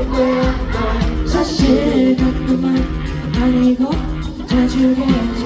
알고 사실 그뿐만 아니고 다 주겠지